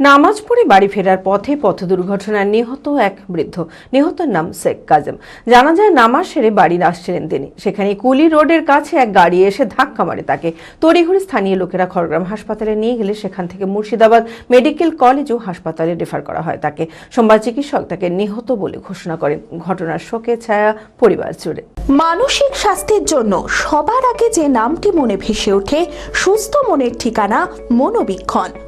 নামাজ পড়ে বাড়ি ফেরার পথে পথ দুর্ঘটনায় নিহত এক বৃদ্ধ। নিহতের নাম শেখ কাজেম। জানা যায়, নামাজ সেরে বাড়ি আসছিলেন তিনি। সেখানে কুলি রোডের কাছে এক গাড়ি এসে ধাক্কা মারে তাকে। তড়িঘড়ি স্থানীয় লোকেরা খড়গ্রাম হাসপাতালে নিয়ে গেলে সেখান থেকে মুর্শিদাবাদ মেডিকেল কলেজ ও হাসপাতালে রেফার করা হয় তাকে। সোমবার চিকিৎসক তাকে নিহত বলে ঘোষণা করেন। ঘটনার শোকে ছায়া পরিবার জুড়ে। মানসিক স্বাস্থ্যের জন্য সবার আগে যে নামটি মনে ভেসে ওঠে, সুস্থ মনের ঠিকানা মনোবীক্ষণ।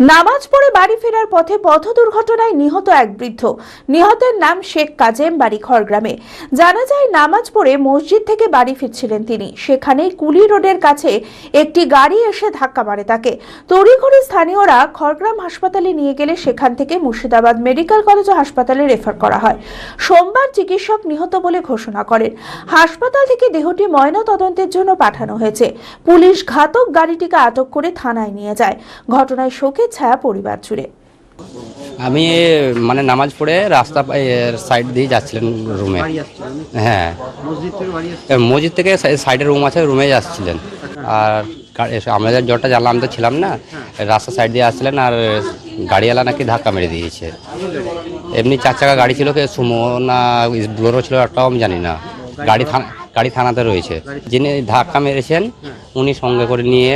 নামাজ পড়ে বাড়ি ফেরার পথে পথ দুর্ঘটনায় নিহত এক বৃদ্ধ। নিহতের নাম শেখ কাজেম বাড়ি খড়গ্রামে জানা যায়, নামাজ পড়ে মসজিদ থেকে বাড়ি ফিরছিলেন তিনি। সেখানে কুলি রোডের কাছে একটি গাড়ি এসে ধাক্কা মারে তাকে। তড়িঘড়ি স্থানীয়রা খড়গ্রাম হাসপাতালে নিয়ে গেলে সেখান থেকে মুর্শিদাবাদ মেডিকেল কলেজ ও হাসপাতালে রেফার করা হয়। সোমবার চিকিৎসক নিহত বলে ঘোষণা করেন। হাসপাতাল থেকে দেহটি ময়না তদন্তের জন্য পাঠানো হয়েছে। পুলিশ ঘাতক গাড়িটিকে আটক করে থানায় নিয়ে যায়। ঘটনায় শোকের ছায়া পরিবার জুড়ে। আমি মানে নামাজ পড়ে রাস্তা সাইড দিয়ে যাচ্ছিলেন রুমে হ্যাঁ। মসজিদ থেকে বাড়ি আসছিলেন? এ, মসজিদ থেকে সাইডে রুম আছে রুমে যাচ্ছিলেন। আর আমাদের জলটা জানলাম তো ছিলাম না রাস্তা সাইড দিয়ে আসছিলেন আর গাড়িওয়ালা নাকি ধাক্কা মেরে দিয়েছে। এমনি চার চাকা গাড়ি ছিল কে সুমো না ব্লোরো ছিল একটাও আমি জানি না। গাড়ি থানা গাড়ি থানাতে রয়েছে। যিনি ধাক্কা মেরেছেন উনি সঙ্গে করে নিয়ে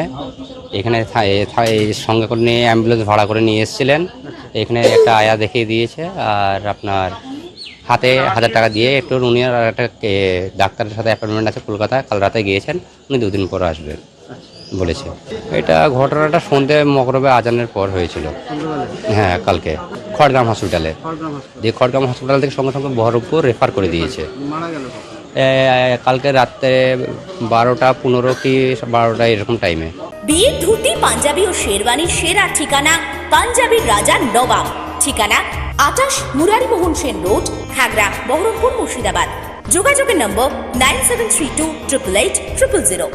এখানে সঙ্গে করে নিয়ে অ্যাম্বুলেন্স ভাড়া করে নিয়ে এসেছিলেন। এখানে একটা আয়া দেখিয়ে দিয়েছে, আর আপনার হাতে হাজার টাকা দিয়ে একটু উনি আর একটা ডাক্তারের সাথে অ্যাপয়েন্টমেন্ট আছে কলকাতায়, কাল রাতে গিয়েছেন, উনি দুদিন পর আসবেন বলেছে। এটা ঘটনাটা সন্ধ্যে মকরবে আজানের পর হয়েছিল। হ্যাঁ কালকে। খড়গ্রাম হসপিটালে হাসপাতাল খড়গ্রাম হসপিটাল থেকে সঙ্গে সঙ্গে বহরমপুর রেফার করে দিয়েছে। কালকে রাত্রে বারোটা পনেরো কি বারোটা এরকম টাইমে বিয়ের ধুতি, পাঞ্জাবি ও শেরওয়ানির সেরা ঠিকানা পাঞ্জাবির রাজা নবাব। ঠিকানা আটাশ মুরারিমোহন সেন রোড, খাগড়া, বহরমপুর মুর্শিদাবাদ। যোগাযোগের নম্বর nine seven three two triple eight triple zero.